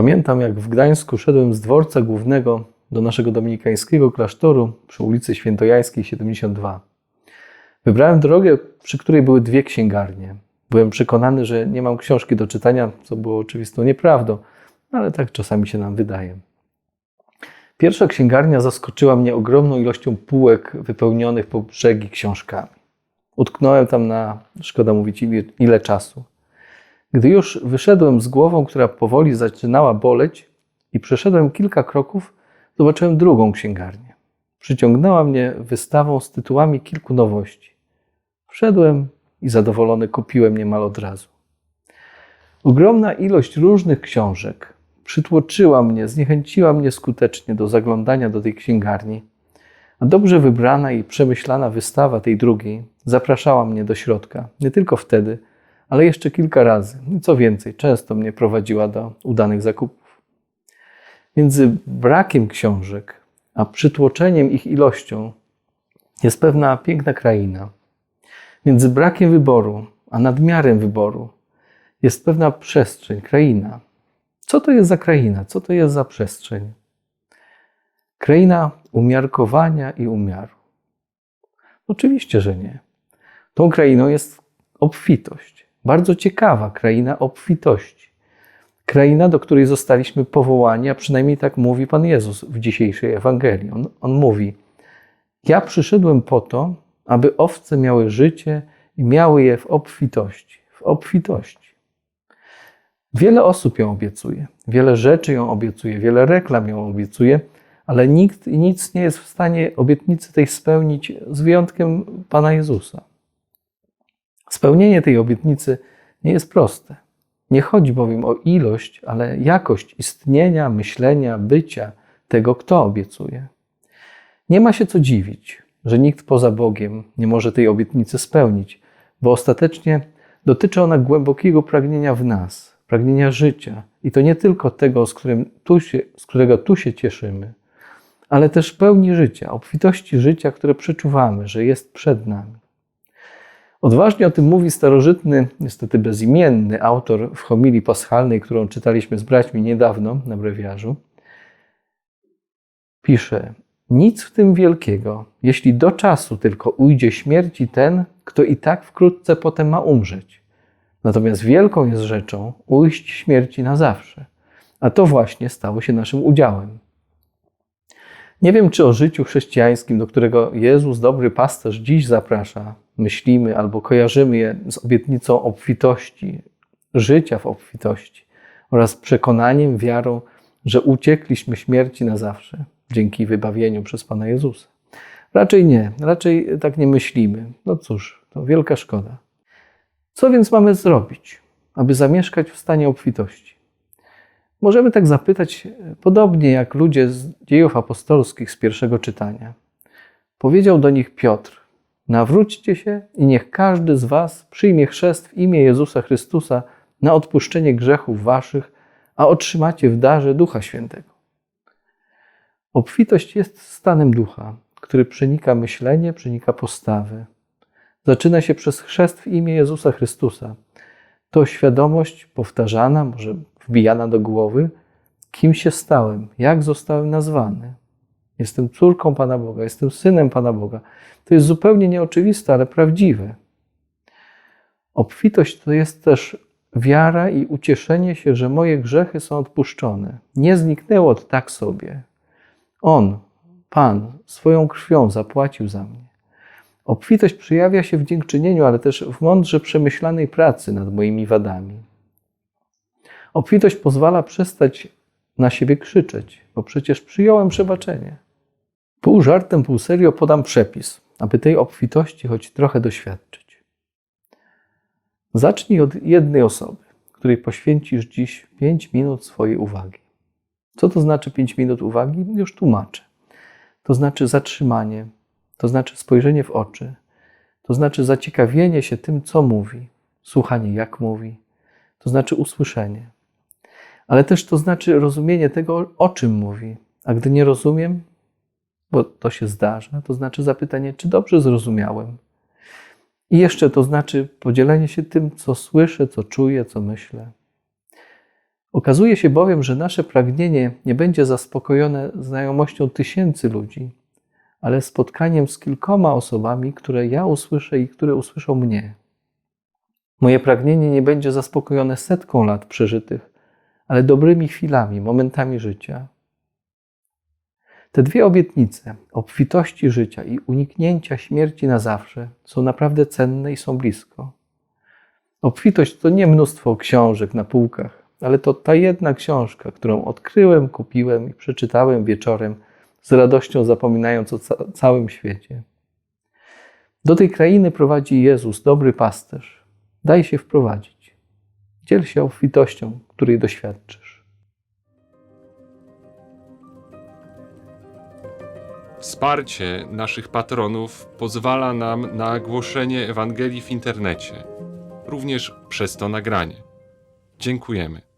Pamiętam, jak w Gdańsku szedłem z dworca głównego do naszego dominikańskiego klasztoru przy ulicy Świętojańskiej 72. Wybrałem drogę, przy której były dwie księgarnie. Byłem przekonany, że nie mam książki do czytania, co było oczywistą nieprawdą, ale tak czasami się nam wydaje. Pierwsza księgarnia zaskoczyła mnie ogromną ilością półek wypełnionych po brzegi książkami. Utknąłem tam na, szkoda mówić, ile, ile czasu. Gdy już wyszedłem z głową, która powoli zaczynała boleć i przeszedłem kilka kroków, zobaczyłem drugą księgarnię. Przyciągnęła mnie wystawą z tytułami kilku nowości. Wszedłem i zadowolony kupiłem niemal od razu. Ogromna ilość różnych książek przytłoczyła mnie, zniechęciła mnie skutecznie do zaglądania do tej księgarni, a dobrze wybrana i przemyślana wystawa tej drugiej zapraszała mnie do środka, nie tylko wtedy, ale jeszcze kilka razy. I co więcej, często mnie prowadziła do udanych zakupów. Między brakiem książek a przytłoczeniem ich ilością jest pewna piękna kraina. Między brakiem wyboru a nadmiarem wyboru jest pewna przestrzeń, kraina. Co to jest za kraina? Co to jest za przestrzeń? Kraina umiarkowania i umiaru. Oczywiście, że nie. Tą krainą jest obfitość. Bardzo ciekawa kraina obfitości. Kraina, do której zostaliśmy powołani, a przynajmniej tak mówi Pan Jezus w dzisiejszej Ewangelii. On, on mówi: Ja przyszedłem po to, aby owce miały życie i miały je w obfitości. W obfitości. Wiele osób ją obiecuje, wiele rzeczy ją obiecuje, wiele reklam ją obiecuje, ale nikt i nic nie jest w stanie obietnicy tej spełnić z wyjątkiem Pana Jezusa. Spełnienie tej obietnicy nie jest proste. Nie chodzi bowiem o ilość, ale jakość istnienia, myślenia, bycia tego, kto obiecuje. Nie ma się co dziwić, że nikt poza Bogiem nie może tej obietnicy spełnić, bo ostatecznie dotyczy ona głębokiego pragnienia w nas, pragnienia życia i to nie tylko tego, z, się, z którego tu się cieszymy, ale też pełni życia, obfitości życia, które przeczuwamy, że jest przed nami. Odważnie o tym mówi starożytny, niestety bezimienny autor w homilii paschalnej, którą czytaliśmy z braćmi niedawno na brewiarzu. Pisze: Nic w tym wielkiego, jeśli do czasu tylko ujdzie śmierci ten, kto i tak wkrótce potem ma umrzeć. Natomiast wielką jest rzeczą ujść śmierci na zawsze. A to właśnie stało się naszym udziałem. Nie wiem, czy o życiu chrześcijańskim, do którego Jezus, dobry pasterz, dziś zaprasza, myślimy albo kojarzymy je z obietnicą obfitości, życia w obfitości oraz przekonaniem, wiarą, że uciekliśmy śmierci na zawsze dzięki wybawieniu przez Pana Jezusa. Raczej nie, raczej tak nie myślimy. No cóż, to wielka szkoda. Co więc mamy zrobić, aby zamieszkać w stanie obfitości? Możemy tak zapytać, podobnie jak ludzie z dziejów apostolskich z pierwszego czytania. Powiedział do nich Piotr: Nawróćcie się i niech każdy z Was przyjmie chrzest w imię Jezusa Chrystusa na odpuszczenie grzechów Waszych, a otrzymacie w darze Ducha Świętego. Obfitość jest stanem ducha, który przenika myślenie, przenika postawy. Zaczyna się przez chrzest w imię Jezusa Chrystusa. To świadomość powtarzana, może wbijana do głowy, kim się stałem, jak zostałem nazwany. Jestem córką Pana Boga, jestem synem Pana Boga. To jest zupełnie nieoczywiste, ale prawdziwe. Obfitość to jest też wiara i ucieszenie się, że moje grzechy są odpuszczone. Nie zniknęło tak sobie. On, Pan, swoją krwią zapłacił za mnie. Obfitość przejawia się w dziękczynieniu, ale też w mądrze przemyślanej pracy nad moimi wadami. Obfitość pozwala przestać na siebie krzyczeć, bo przecież przyjąłem przebaczenie. Pół żartem, pół serio podam przepis, aby tej obfitości choć trochę doświadczyć. Zacznij od jednej osoby, której poświęcisz dziś 5 minut swojej uwagi. Co to znaczy 5 minut uwagi? Już tłumaczę. To znaczy zatrzymanie, to znaczy spojrzenie w oczy, to znaczy zaciekawienie się tym, co mówi, słuchanie, jak mówi, to znaczy usłyszenie. Ale też to znaczy rozumienie tego, o czym mówi. A gdy nie rozumiem, bo to się zdarza, to znaczy zapytanie, czy dobrze zrozumiałem. I jeszcze to znaczy podzielenie się tym, co słyszę, co czuję, co myślę. Okazuje się bowiem, że nasze pragnienie nie będzie zaspokojone znajomością tysięcy ludzi, ale spotkaniem z kilkoma osobami, które ja usłyszę i które usłyszą mnie. Moje pragnienie nie będzie zaspokojone setką lat przeżytych, ale dobrymi chwilami, momentami życia. Te dwie obietnice obfitości życia i uniknięcia śmierci na zawsze są naprawdę cenne i są blisko. Obfitość to nie mnóstwo książek na półkach, ale to ta jedna książka, którą odkryłem, kupiłem i przeczytałem wieczorem, z radością zapominając o ca- całym świecie. Do tej krainy prowadzi Jezus, dobry pasterz. Daj się wprowadzić. Dziel się obfitością, której doświadczysz. Wsparcie naszych patronów pozwala nam na głoszenie Ewangelii w internecie, również przez to nagranie. Dziękujemy.